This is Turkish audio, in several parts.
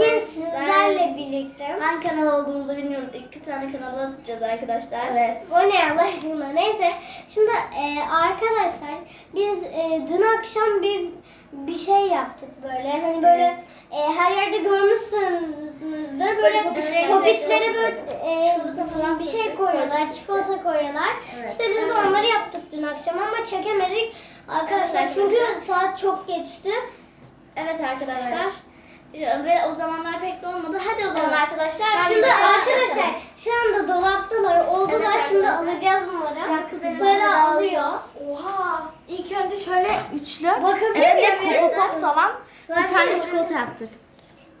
Bugün sizlerle birlikte. Hangi kanal olduğumuzu bilmiyoruz. İki tane kanalı atacağız arkadaşlar. Evet. O ne Allah aşkına. Neyse. Şimdi e, arkadaşlar biz e, dün akşam bir bir şey yaptık böyle. Hani böyle e, her yerde görmüşsünüzdür. Böyle Böyle popitlere böyle e, bir şey koyuyorlar. Çikolata koyuyorlar. Evet. İşte biz de onları yaptık dün akşam ama çekemedik. Arkadaşlar Evet, çünkü saat çok geçti. Evet arkadaşlar. Ve o zamanlar pek de olmadı. Hadi o zaman arkadaşlar. Şimdi bir arkadaşlar şu anda dolaptalar. Oldular Evet şimdi arkadaşlar. alacağız bunları. Sıra bunları alıyor. Oha. İlk önce şöyle üçlü. Bakın Evet, kompakt falan bir tane çikolata yaptık.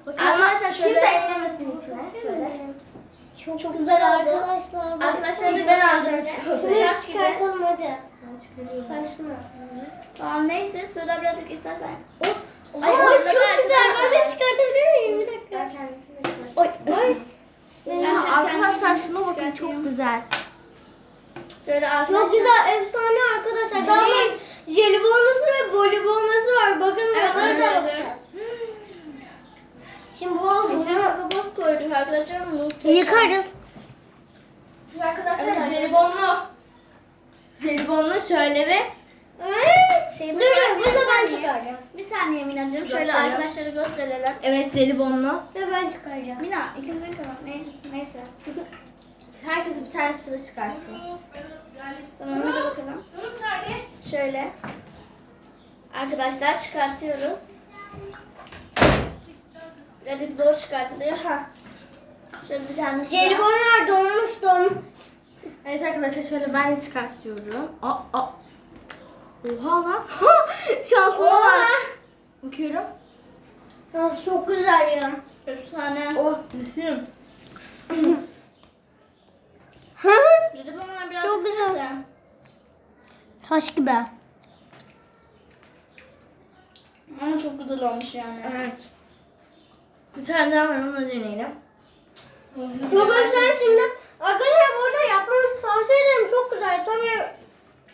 Arkadaşlar şöyle. Kimse ellemesin içine. Şöyle. Çok, çok güzel arkadaşlar. Bak. Arkadaşlar da ben alacağım Şunu çikolata. Gibi. çıkartalım hadi. Ben şunu. Tamam neyse Suda birazcık istersen. Oh. Ay, Ay, ay, çok güzel. Ben de çıkartabilir miyim? Bir dakika. Ben şöyle Arkadaşlar şuna bakın çok güzel. Şöyle arkadaşlar. Çok güzel, efsane arkadaşlar. Daha bunun jelibonlusu ve bolibonlusu var. Bakın Evet, onları da öyle. yapacağız. Şimdi bu oldu. İçine Bunu kakaoz koyduk arkadaşlar. Muhteşem. yıkarız. Arkadaşlar Evet, jelibonlu. Jelibonlu şöyle ve Şey, Dur dur, bunu da ben çıkaracağım. Bir saniye Mina'cığım. Şöyle Gösterelim. arkadaşlara gösterelim. evet jelibonlu. Ve ben çıkaracağım. Mina ikinci kanal. Ne? Neyse. Herkes bir tane sıra çıkartıyor. Tamam hadi bakalım. Şöyle. Arkadaşlar çıkartıyoruz. Birazcık zor çıkartılıyor. Ha. Şöyle bir tane sıra. Jelibonlar donmuş donmuş. Evet arkadaşlar şöyle ben de çıkartıyorum. Aa, aa. Oha lan. Şansıma Oha. var. Bakıyorum. Ya çok güzel ya. Efsane. Oh düşün. Birazcık Çok güzel. Taş gibi. Ama çok güzel olmuş yani. Evet. Bir tane daha var onu da deneyelim. Yok sen şimdi arkadaşlar burada yapmanızı tavsiye ederim. Çok güzel. Tabii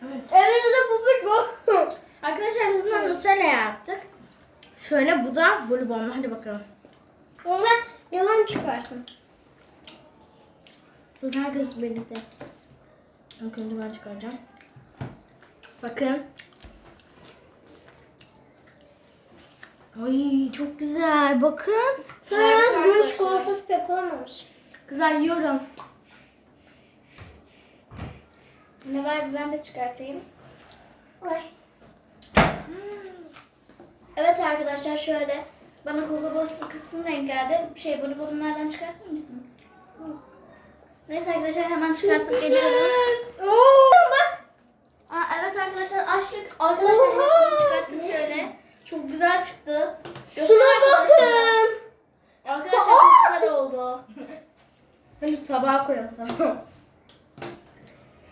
Evet. evinizde pupuk bu. Arkadaşlar biz bunu Nutella yaptık. Şöyle bu da bolibonlu. Hadi bakalım. Ondan yılan çıkarsın. Dur herkes birlikte. İlk önce ben çıkaracağım. Bakın. Ay çok güzel. Bakın. Sonra bunun çikolatası pek olmamış. Güzel yiyorum. Ne var ben de çıkartayım. Ay. Evet arkadaşlar şöyle. Bana Cola kısmı renk geldi. Şey bunu bunlardan çıkartır mısın? Neyse arkadaşlar hemen çıkartıp geliyoruz. Oo, bak. Aa, evet arkadaşlar açtık. Arkadaşlar Oha! hepsini çıkarttık şöyle. Çok güzel çıktı. Göster Şuna bakın. Arkadaşlar çok güzel oldu. Hadi tabağa koyalım tamam.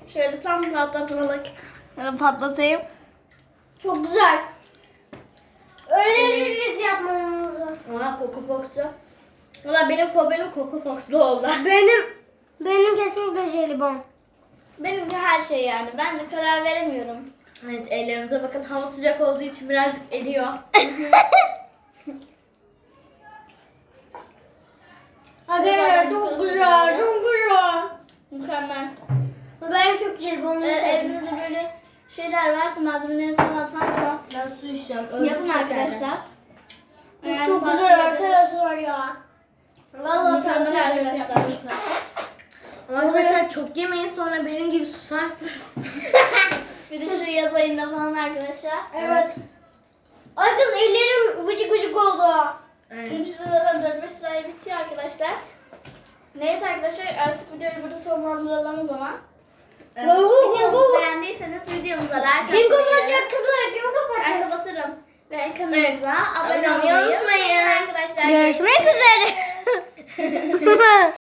Şöyle tam patlatmalık. Şöyle patlatayım. Çok güzel. Öğreniriz yapmanızı. Aa Coco Pox'u. Valla benim fobim Coco Pox'lu oldu. Benim benim kesinlikle jelibon. Benimki her şey yani. Ben de karar veremiyorum. Evet ellerimize bakın. Hava sıcak olduğu için birazcık eriyor. Arkadaşlar çok Güzel. çok güzel. Mükemmel. Ben çok jelibonlu Ee, sevdim. evinizde böyle şeyler varsa malzemeleri sana atarsa Ben su içeceğim. yapın arkadaşlar. Yani Çok tavsiye güzel arkadaşlar ya. Vallahi Mükemmel tavsiye ederim. arkadaşlar. Arkadaşlar çok yemeyin sonra benim gibi susarsınız. Bir de şu yaz ayında falan arkadaşlar. Evet. Ay kız ellerim vıcık vıcık oldu. Evet. Üçüncü zaten 4-5 sıraya bitiyor arkadaşlar. Neyse arkadaşlar artık videoyu burada sonlandıralım o zaman. Videomuzu beğendiyseniz videomuza like Kim atmayı, kapatacak kızlar? Kim ben kapatırım. Ve kanalımıza abone olmayı unutmayın unutmayın. arkadaşlar. Görüşmek üzere.